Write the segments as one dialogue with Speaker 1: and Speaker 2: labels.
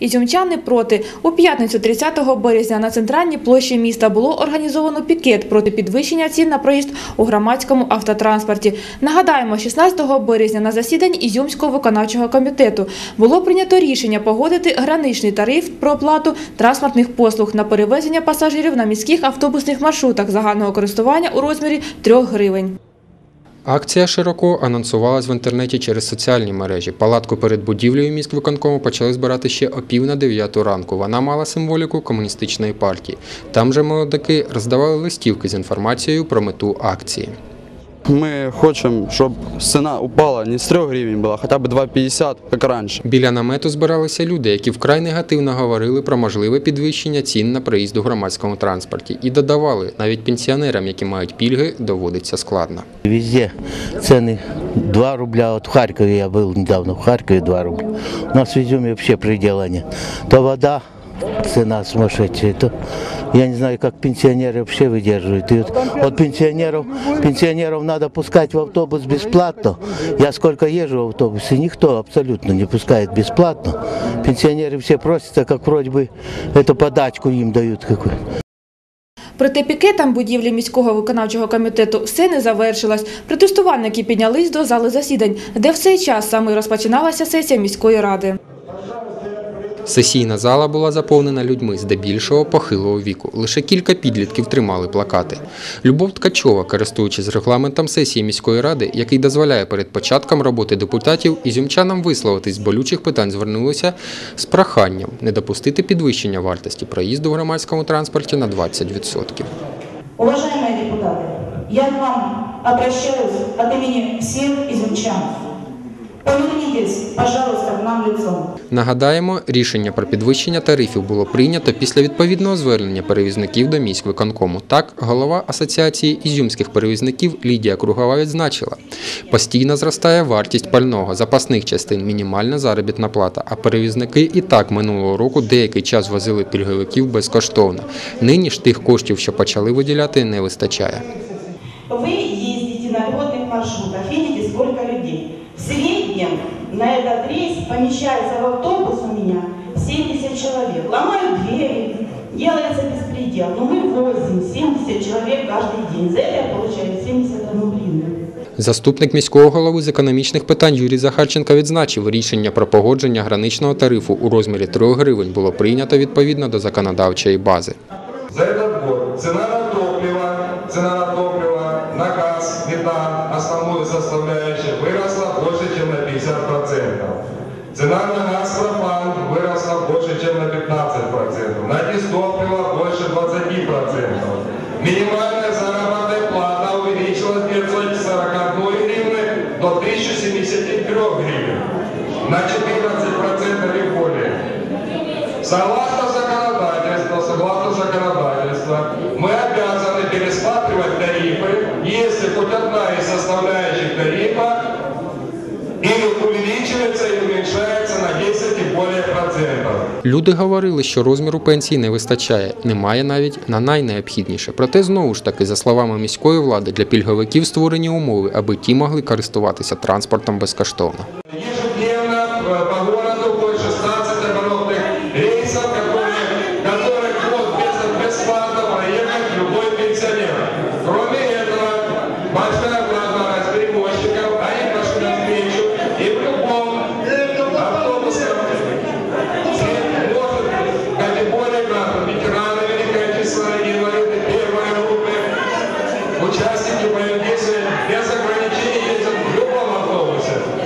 Speaker 1: Ізюмчани проти. У п'ятницю 30 березня на центральній площі міста було організовано пікет проти підвищення цін на проїзд у громадському автотранспорті. Нагадаємо, 16 березня на засіданні Ізюмського виконавчого комітету було прийнято рішення погодити граничний тариф про оплату транспортних послуг на перевезення пасажирів на міських автобусних маршрутах загального користування у розмірі 3 гривень.
Speaker 2: Акція широко анонсувалась в інтернеті через соціальні мережі. Палатку перед будівлею міськвиконкому почали збирати ще о пів на дев'яту ранку. Вона мала символіку комуністичної партії. Там же молодики роздавали листівки з інформацією про мету акції.
Speaker 3: Мы хотим, чтобы цена упала не с 3 гривен была, хотя бы 2,50, как раньше.
Speaker 2: Біля намету збиралися люди, які вкрай негативно говорили про можливе підвищення цін на проїзд у громадському транспорті, і додавали, навіть пенсіонерам, які мають пільги, доводиться складно.
Speaker 4: Везде цены 2 рубля. Вот в Харькове я был недавно, в Харькове 2 рубля. У нас в Изюме вообще предела нет. То вода, цена сумасшедшая, то я не знаю, как пенсионеры вообще выдерживают. И вот, вот пенсионеров, пенсионеров надо пускать в автобус бесплатно. Я сколько езжу в автобусе, никто абсолютно не пускает бесплатно. Пенсионеры все просятся, как вроде бы эту подачку им дают какую-то.
Speaker 1: Проте пікетам будівлі міського виконавчого комітету все не завершилось. Протестувальники піднялись до зали засідань, де в цей час саме розпочиналася сесія міської ради.
Speaker 2: Сесійна зала була заповнена людьми здебільшого похилого віку. Лише кілька підлітків тримали плакати. Любов Ткачова, користуючись регламентом сесії міської ради, який дозволяє перед початком роботи депутатів ізюмчанам висловитись з болючих питань, звернулася з проханням не допустити підвищення вартості проїзду в громадському транспорті на 20%.
Speaker 5: Уважаемые депутаты, я вам обращаюсь от имени всех изюмчан. Пожалуйста, к нам лицом.
Speaker 2: Нагадаємо, рішення про підвищення тарифів було прийнято після відповідного звернення перевізників до міськвиконкому. Так, голова Асоціації ізюмських перевізників Лідія Кругова відзначила, постійно зростає вартість пального, запасних частин, мінімальна заробітна плата, а перевізники і так минулого року деякий час возили пільговиків безкоштовно. Нині ж тих коштів, що почали виділяти, не вистачає.
Speaker 5: Вы ездите на льготных маршрутах, видите, сколько людей. В среднем на этот рейс помещается в автобус у меня 70 человек. Ломают двери, делается беспредел. Но мы возим 70 человек каждый день. За это я получаю 71 гривну.
Speaker 2: Заступник міського голови з економічних питань Юрій Захарченко відзначив, рішення про погодження граничного тарифу у розмірі 3 гривень було прийнято відповідно до законодавчої бази.
Speaker 6: За этот год цена на топливо, цена на топливо, на газ, метан, основную составляющую, Цена на газ пропан выросла больше, чем на 15%. На дистопливо больше 20%. Минимальная заработная плата увеличилась с 941 гривны до 1073 гривен. На 14% или более. Согласно законодательству, согласно законодательству, мы обязаны пересматривать тарифы, если хоть одна из составляющих тарифа увеличивается, и уменьшается на 10 и более процентов.
Speaker 2: Люди говорили, що розміру пенсії не вистачає, немає навіть на найнеобхідніше. Проте знову ж таки, за словами міської влади, для пільговиків створені умови, аби ті могли користуватися транспортом безкоштовно.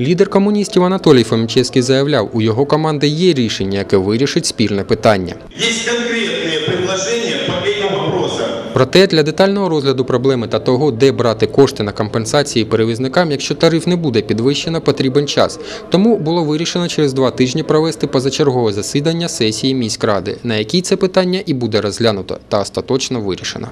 Speaker 2: Лідер комуністів Анатолій Фомічевський заявляв, у його команди є рішення, яке вирішить спільне питання.
Speaker 7: Есть конкретные предложения по этим вопросам.
Speaker 2: Проте для детального розгляду проблеми та того, де брати кошти на компенсації перевізникам, якщо тариф не буде підвищено, потрібен час. Тому було вирішено через два тижні провести позачергове засідання сесії міськради, на якій це питання і буде розглянуто та остаточно вирішено.